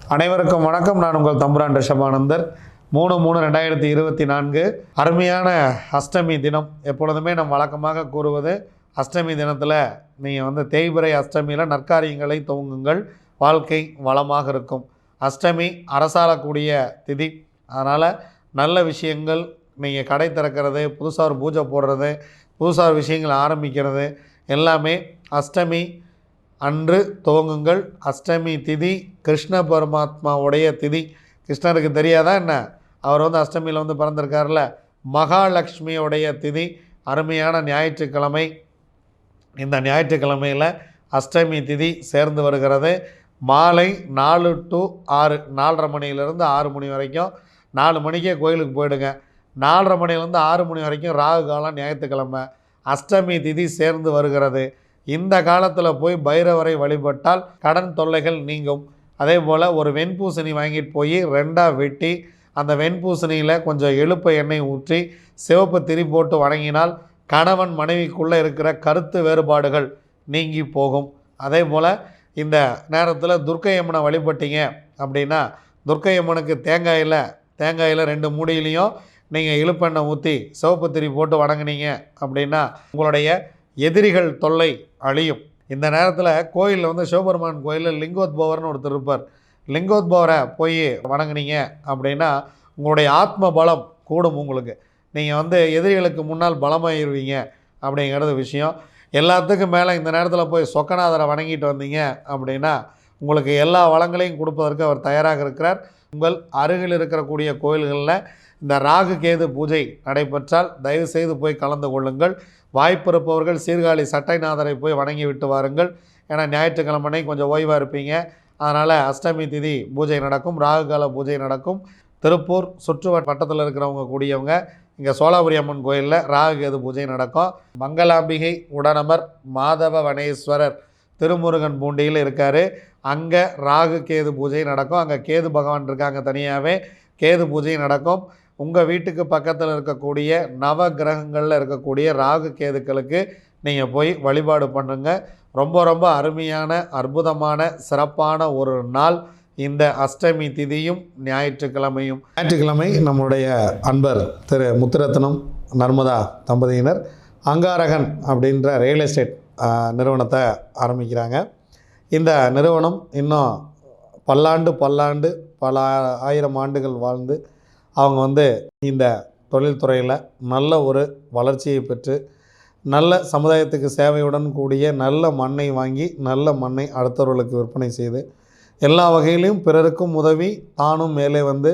அனைவருக்கும் வணக்கம். நான் உங்கள் தம்புரான் ரிஷபானந்தர் மூணு மூணு ரெண்டாயிரத்தி இருபத்தி நான்கு அருமையான அஷ்டமி தினம் எப்பொழுதுமே நம் வழக்கமாக கூறுவது அஷ்டமி தினத்தில் நீங்கள் வந்து தேய்பிறை அஷ்டமியில் நற்காரியங்களை துவங்குங்கள். வாழ்க்கை வளமாக இருக்கும். அஷ்டமி அரசாளக்கூடிய திதி. அதனால் நல்ல விஷயங்கள் நீங்கள் கடை திறக்கிறது புதுசாக ஒரு பூஜை போடுறது புதுசாக விஷயங்கள் ஆரம்பிக்கிறது எல்லாமே அஷ்டமி அன்று துவங்குங்கள். அஷ்டமி திதி கிருஷ்ண பரமாத்மாவுடைய திதி. கிருஷ்ணருக்கு தெரியாதா என்ன? அவர் வந்து அஷ்டமியில் வந்து பிறந்திருக்கார்ல மகாலட்சுமியுடைய திதி. அருமையான ஞாயிற்றுக்கிழமை. இந்த ஞாயிற்றுக்கிழமையில் அஷ்டமி திதி சேர்ந்து வருகிறது. மாலை நாலு டு ஆறு நாலரை மணியிலேருந்து ஆறு மணி வரைக்கும். நாலு மணிக்கே கோயிலுக்கு போயிடுங்க. நாலரை மணிலேருந்து ஆறு மணி வரைக்கும் ராகு காலம் ஞாயிற்றுக்கிழமை. அஷ்டமி திதி சேர்ந்து வருகிறது. இந்த காலத்தில் போய் பைரவரை வழிபட்டால் கடன் தொல்லைகள் நீங்கும். அதே போல் ஒரு வெண்பூசணி வாங்கிட்டு போய் ரெண்டாக வெட்டி அந்த வெண்பூசணியில் கொஞ்சம் எழுப்ப எண்ணெய் ஊற்றி சிவப்பு திரி போட்டு வணங்கினால் கணவன் மனைவிக்குள்ளே இருக்கிற கருத்து வேறுபாடுகள் நீங்கி போகும். அதே போல் இந்த நேரத்தில் துர்க்கையம்மனை வழிபட்டீங்க அப்படின்னா துர்க்கையம்மனுக்கு தேங்காயில் தேங்காயில் ரெண்டு மூடியிலையும் நீங்கள் இழுப்பெண்ணெய் ஊற்றி சிவப்பு திரி போட்டு வணங்குனீங்க அப்படின்னா உங்களுடைய எதிரிகள் தொல்லை அழியும். இந்த நேரத்தில் கோயிலில் வந்து சிவபெருமான் கோயிலில் லிங்கோத்பவர்னு ஒருத்தர் இருப்பார். லிங்கோத்பவரை போய் வணங்குனீங்க அப்படின்னா உங்களுடைய ஆத்ம பலம் கூடும் உங்களுக்கு. நீங்கள் வந்து எதிரிகளுக்கு முன்னால் பலமாயிருவீங்க அப்படிங்கிறது விஷயம். எல்லாத்துக்கும் மேலே இந்த நேரத்தில் போய் சொக்கநாதரை வணங்கிட்டு வந்தீங்க அப்படின்னா உங்களுக்கு எல்லா வளங்களையும் கொடுப்பதற்கு அவர் தயாராக இருக்கிறார். உங்கள் அருகில் இருக்கக்கூடிய கோயில்களில் இந்த ராகு கேது பூஜை நடைபெற்றால் தயவு செய்து போய் கலந்து கொள்ளுங்கள். வாய்ப்பு இருப்பவர்கள் சீர்காழி சட்டைநாதரை போய் வணங்கி விட்டு வாருங்கள். ஏன்னா ஞாயிற்றுக்கிழமை கொஞ்சம் ஓய்வாக இருப்பீங்க. அதனால் அஷ்டமி திதி பூஜை நடக்கும் ராகு கால பூஜை நடக்கும். திருப்பூர் சுற்று வட்டத்தில் இருக்கிறவங்க கூடியவங்க இங்கே சோலாபுரி அம்மன் கோயிலில் ராகு கேது பூஜை நடக்கும். மங்களாம்பிகை உடனமர் மாதவ வனேஸ்வரர் திருமுருகன் பூண்டியில் இருக்கார். அங்கே ராகு கேது பூஜை நடக்கும். அங்கே கேது பகவான் இருக்காங்க தனியாகவே கேது பூஜை நடக்கும். உங்கள் வீட்டுக்கு பக்கத்தில் இருக்கக்கூடிய நவ கிரகங்களில் இருக்கக்கூடிய ராகு கேதுக்களுக்கு நீங்கள் போய் வழிபாடு பண்ணுங்கள் ரொம்ப ரொம்ப அருமையான அற்புதமான சிறப்பான ஒரு நாள். இந்த அஷ்டமி திதியும் ஞாயிற்றுக்கிழமையும். ஞாயிற்றுக்கிழமை நம்முடைய அன்பர் திரு முத்துரத்னம் நர்மதா தம்பதியினர் அங்காரகன் அப்படின்ற ரியல் எஸ்டேட் நிறுவனத்தை ஆரம்பிக்கிறாங்க. இந்த நிறுவனம் இன்னும் பல்லாண்டு பல்லாண்டு பல ஆயிரம் ஆண்டுகள் வாழ்ந்து அவங்க வந்து இந்த தொழில்துறையில் நல்ல ஒரு வளர்ச்சியை பெற்று நல்ல சமுதாயத்துக்கு சேவையுடன் கூடிய நல்ல மண்ணை வாங்கி நல்ல மண்ணை அடுத்தவர்களுக்கு விற்பனை செய்து எல்லா வகையிலையும் பிறருக்கும் உதவி தானும் மேலே வந்து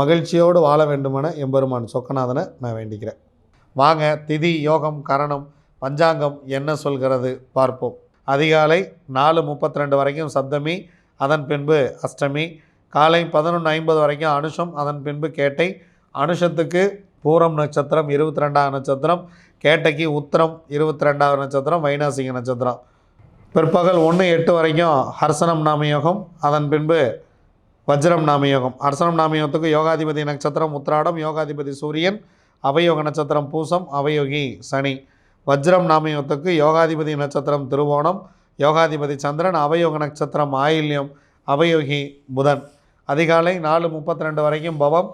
மகிழ்ச்சியோடு வாழ வேண்டுமென எம்பெருமான் சொக்கநாதனை நான் வேண்டிக்கிறேன். வாங்க திதி யோகம் கரணம் பஞ்சாங்கம் என்ன சொல்கிறது பார்ப்போம். அதிகாலை நாலு முப்பத்தி ரெண்டு வரைக்கும் சப்தமி அதன் பின்பு அஷ்டமி காலை பதினொன்று ஐம்பது வரைக்கும் அனுஷம் அதன் பின்பு கேட்டை. அனுஷத்துக்கு பூரம் நட்சத்திரம் இருபத்தி ரெண்டாவது நட்சத்திரம் கேட்டைக்கு உத்திரம் இருபத்தி ரெண்டாவது நட்சத்திரம் வைனாசிக நட்சத்திரம். பிற்பகல் ஒன்று எட்டு வரைக்கும் ஹர்சனம் நாமயோகம் அதன் பின்பு வஜ்ரம் நாமயோகம் ஹர்சனம் நாமயோகத்துக்கு யோகாதிபதி நட்சத்திரம் உத்திராடம் யோகாதிபதி சூரியன் அவயோக நட்சத்திரம் பூசம் அவயோகி சனி. வஜ்ரம் நாமயோகத்துக்கு யோகாதிபதி நட்சத்திரம் திருவோணம் யோகாதிபதி சந்திரன் அவயோக நட்சத்திரம் ஆயில்யம் அவயோகி புதன். அதிகாலை நாலு முப்பத்தி ரெண்டு வரைக்கும் பவம்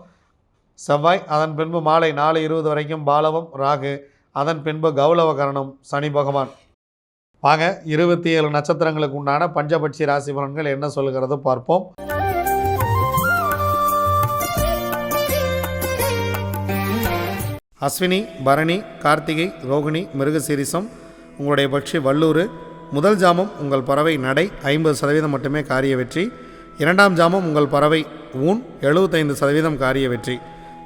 செவ்வாய். அதன் பின்பு மாலை நாலு இருபது வரைக்கும் பாலவம் ராகு. அதன் பின்பு கௌலவ கரணம் சனி பகவான். வாங்க இருபத்தி ஏழு நட்சத்திரங்களுக்கு உண்டான பஞ்சபட்சி ராசி பலன்கள் என்ன சொல்கிறது பார்ப்போம். அஸ்வினி பரணி கார்த்திகை ரோகிணி மிருகசீரிசம் உங்களுடைய பட்சி வல்லூர் முதல் ஜாமம் உங்கள் பறவை நடை ஐம்பது சதவீதம் மட்டுமே காரிய வெற்றி. இரண்டாம் ஜாமம் உங்கள் பறவை ஊன் எழுபத்தைந்து சதவீதம் காரிய வெற்றி.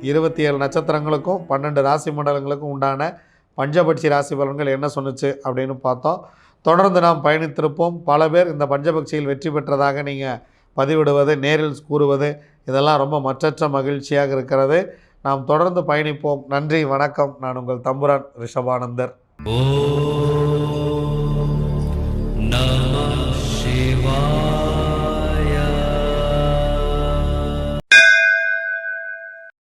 இருபத்தி ஏழு நட்சத்திரங்களுக்கும் பன்னெண்டு ராசி மண்டலங்களுக்கும் உண்டான பஞ்சபட்சி ராசி பலன்கள் என்ன சொன்னுச்சு அப்படின்னு பார்த்தோம். தொடர்ந்து நாம் பயணித்திருப்போம். பல பேர் இந்த பஞ்சபட்சியில் வெற்றி பெற்றதாக நீங்கள் பதிவிடுவது நேரில் கூறுவது இதெல்லாம் ரொம்ப மற்றற்ற மகிழ்ச்சியாக இருக்கிறது. நாம் தொடர்ந்து பயணிப்போம். நன்றி வணக்கம். நான் உங்கள் தம்புரான் ரிஷபானந்தர். ஓ